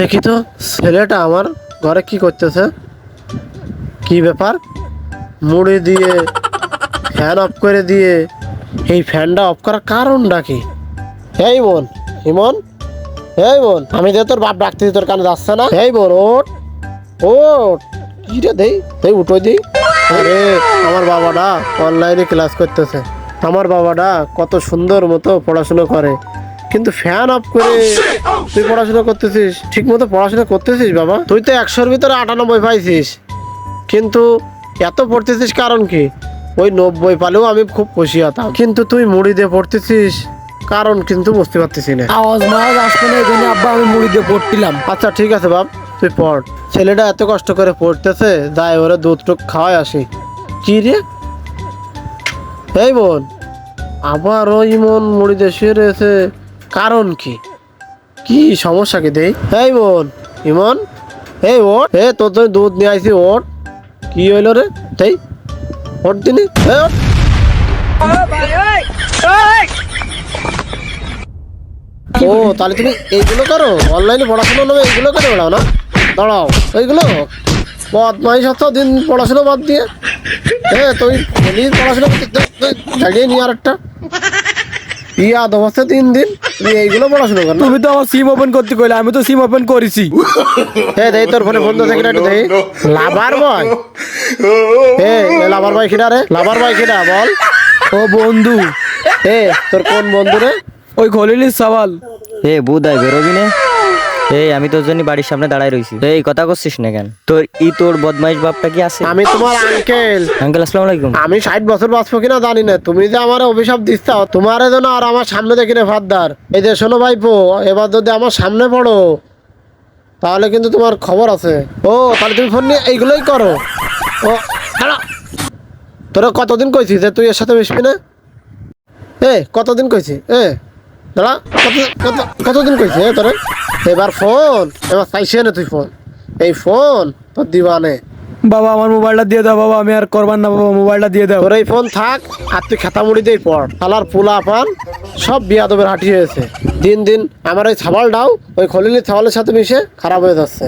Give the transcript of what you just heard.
দেখি তো ছেলেটা আমার ঘরে কি করতেছে? কি ব্যাপার? মুড়ি দিয়ে ফ্যান অফ করে দিয়ে এই ফ্যানটা অফ করার কারণটা কি? এই বোন ইমন এই বোন। আমি যে তোর বাপ ডাকতেছি তোর কানে যাচ্ছে না? এই বোন ওট ওট কি রে দেই? দেই উঠো দিই আরে আমার বাবাটা অনলাইনে ক্লাস করতেছে। আমার বাবাটা কত সুন্দর মতো পড়াশুনো করে। কিন্তু ফ্যান অফ করে তুই পড়াশোনা করতেছিস ঠিক মতো পড়াশোনা করতেছিস বাবা? তুই তো একশোর ভিতরে আটানব্বই পাইছিস। কিন্তু এত পড়তেছিস কারণ কি? ওই নব্বই পালেও আমি খুব খুশি হতাম। কিন্তু তুই মুড়ি দিয়ে পড়তেছিস কারণ কিন্তু বুঝতে পারতেছি না। আওয়াজ মাওয়াজ আসবে না এই জন্য আব্বা আমি মুড়ি দিয়ে পড়ছিলাম। আচ্ছা ঠিক আছে বাপ তুই পড়। ছেলেটা এত কষ্ট করে পড়তেছে যাই ওরে দুধ টুক খাওয়াই আসি। কি রে? এই বোন আবার ওই মন মুড়ি দিয়ে শুয়ে রয়েছে। কারণ কি? কি সমস্যা কি দেই? এই বোন, ইমন, এই ওট এ তোর জন্য দুধ নিয়ে আইছি ওট কি হইল রে? তাই ওট দিনি। ও, তাহলে তুমি এইগুলো করো? অনলাইনে পড়াশোনা নেবে, এইগুলো করে বেড়াও না? দাঁড়াও, এইগুলো? বদমাইশ হতো দিন পড়াশোনা বাদ দিয়ে। হ্যাঁ তুই পড়াশোনা জাগিয়ে নিয়ে আর একটা। ইয়া অবস্থা তিন দিন। তুমি এইগুলো পড়াশোনা কর তুমি তো আমার সিম ওপেন করতে কইলে আমি তো সিম ওপেন করেছি। হ্যাঁ দেই তোর ফোনে বন্ধ থেকে একটু দেই লাভার বয় হে এ লাভার বয় কিনা রে? লাভার বয় কিনা বল। ও বন্ধু। হে তোর কোন বন্ধু রে? ওই খলিলির সওয়াল। এ বুদাই বেরোবি না। এই আমি তোর জন্য বাড়ির সামনে দাঁড়ায় রইছি। এই কথা করছিস না কেন? তোর ই তোর বদমাইশ বাপটা কি আছে? আমি তোমার আঙ্কেল আঙ্কেল আসসালামু আলাইকুম। আমি ষাট বছর বাঁচবো কিনা জানি না। তুমি যে আমার অভিশাপ দিচ্ছ তোমার জন্য আর আমার সামনে দেখি রে ফাদ্দার এই যে শোনো ভাইপো এবার যদি আমার সামনে পড়ো তাহলে কিন্তু তোমার খবর আছে। ও তাহলে তুমি ফোন নিয়ে এইগুলোই করো। ও তোরা কতদিন কইছিস যে তুই এর সাথে মিশবি না? এ কতদিন কইছি? এ দাঁড়া কত কত কতদিন কইছে তোরে? এবার ফোন এবার চাইছে না তুই ফোন। এই ফোন তোর দিবানে। বাবা আমার মোবাইলটা দিয়ে দাও বাবা আমি আর করবার না বাবা মোবাইলটা দিয়ে দাও। তোর এই ফোন থাক আর তুই খাতা মুড়ি দিয়ে পড়। শালার পোলা পান সব বিয়াদবের হাঁটি হয়েছে। দিন দিন আমার ওই ছাবালটাও ওই খলিলি ছাবালের সাথে মিশে খারাপ হয়ে যাচ্ছে।